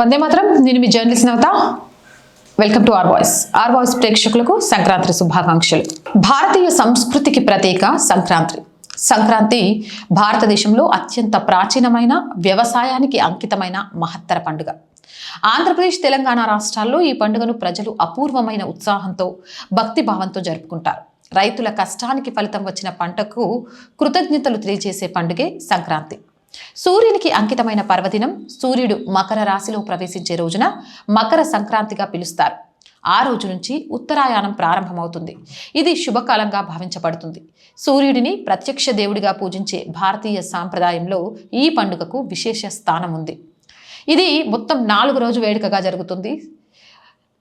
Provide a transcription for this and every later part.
వందే మాత్రం. నేను మీ journalist Navatha. Welcome to R Voice R Voice ప్రేక్షకులకు సంక్రాంతి శుభాకాంక్షలు. భారతీయ సంస్కృతికి ప్రతీక సంక్రాంతి. సంక్రాంతి భారతదేశంలో అత్యంత ప్రాచీనమైన వ్యవసాయానికి అంకితమైన మహత్తర పండుగ. ఆంధ్రప్రదేశ్ తెలంగాణ రాష్ట్రాల్లో ఈ పండుగను ప్రజలు అపూర్వమైన ఉత్సాహంతో భక్తిభావంతో జరుపుకుంటారు. రైతుల కష్టానికి ఫలితం వచ్చిన పంటకు కృతజ్ఞతలు తెలియజేసే పండుగే సంక్రాంతి. సూర్యునికి అంకితమైన పర్వదినం సూర్యుడు మకర రాశిలో ప్రవేశించే రోజున మకర సంక్రాంతిగా పిలుస్తారు. ఆ రోజు నుంచి ఉత్తరాయాణం ప్రారంభమవుతుంది. ఇది శుభకాలంగా భావించబడుతుంది. సూర్యుడిని ప్రత్యక్ష దేవుడిగా పూజించే భారతీయ సాంప్రదాయంలో ఈ పండుగకు విశేష స్థానం ఉంది ఇది మొత్తం నాలుగు రోజు వేడుకగా జరుగుతుంది.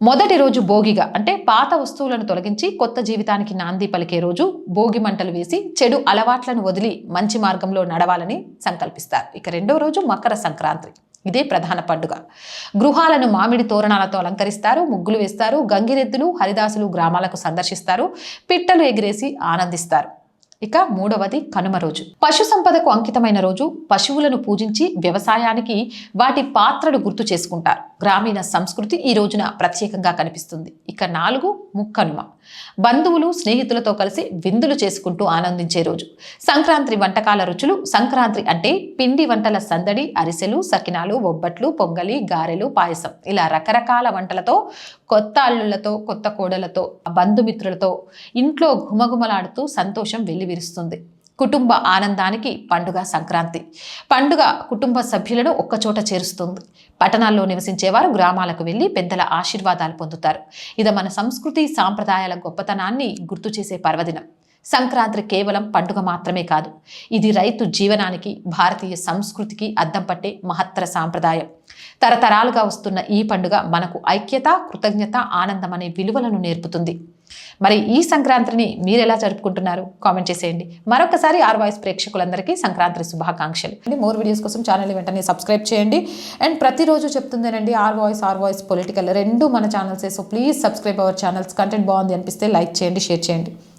మొదటి రోజు భోగిగా అంటే పాత వస్తువులను తొలగించి కొత్త జీవితానికి నాంది పలికే రోజు భోగి మంటలు వేసి చెడు అలవాట్లను వదిలి మంచి మార్గంలో నడవాలని సంకల్పిస్తారు. ఇక రెండో రోజు మకర సంక్రాంతి. ఇదే ప్రధాన పండుగ. గృహాలను మామిడి తోరణాలతో అలంకరిస్తారు ముగ్గులు వేస్తారు గంగిరెద్దులు హరిదాసులు గ్రామాలకు సందర్శిస్తారు పిట్టలు ఎగిరేసి ఆనందిస్తారు. ఇక మూడవది కనుమ రోజు. పశు సంపదకు అంకితమైన రోజు పశువులను పూజించి వ్యవసాయానికి వాటి పాత్రను గుర్తు చేసుకుంటారు. గ్రామీణ సంస్కృతి ఈ రోజున ప్రత్యేకంగా కనిపిస్తుంది. ఇక నాలుగు ముక్కనుమ. బంధువులు స్నేహితులతో కలిసి విందులు చేసుకుంటూ ఆనందించే రోజు. సంక్రాంతి వంటకాల రుచులు సంక్రాంతి అంటే పిండి వంటల సందడి అరిసెలు సకినాలు బొబ్బట్లు పొంగలి గారెలు పాయసం. ఇలా రకరకాల వంటలతో కొత్త అల్లులతో కొత్త కోడలతో బంధుమిత్రులతో ఇంట్లో ఘుమఘుమలాడుతూ సంతోషం వెల్లివిరుస్తుంది. కుటుంబ ఆనందానికి పండుగ సంక్రాంతి. పండుగ కుటుంబ సభ్యులను ఒక్కచోట చేరుస్తుంది. పట్టణాల్లో నివసించేవారు గ్రామాలకు వెళ్ళి పెద్దల ఆశీర్వాదాలు పొందుతారు. ఇది మన సంస్కృతి సాంప్రదాయాల గొప్పతనాన్ని గుర్తు చేసే పర్వదినం. సంక్రాంతి కేవలం పండుగ మాత్రమే కాదు ఇది రైతు జీవనానికి భారతీయ సంస్కృతికి అద్దం పట్టే మహత్తర సాంప్రదాయం. తరతరాలుగా వస్తున్న ఈ పండుగ మనకు ఐక్యత కృతజ్ఞత ఆనందం అనే విలువలను నేర్పుతుంది. మరి ఈ సంక్రాంతిని మీరు ఎలా జరుపుకుంటున్నారు? కామెంట్ చేసేయండి. మరొకసారి ఆర్ వాయిస్ ప్రేక్షకులందరికీ సంక్రాంతి శుభాకాంక్షలు. మోర్ వీడియోస్ కోసం ఛానల్ వెంటనే సబ్స్క్రైబ్ చేయండి. అండ్ ప్రతిరోజు చెప్తుందేనండి R Voice R Voice political రెండు మన ఛానల్సే. So please subscribe our channels. Content బాగుంది అనిపిస్తే లైక్ చేయండి షేర్ చేయండి.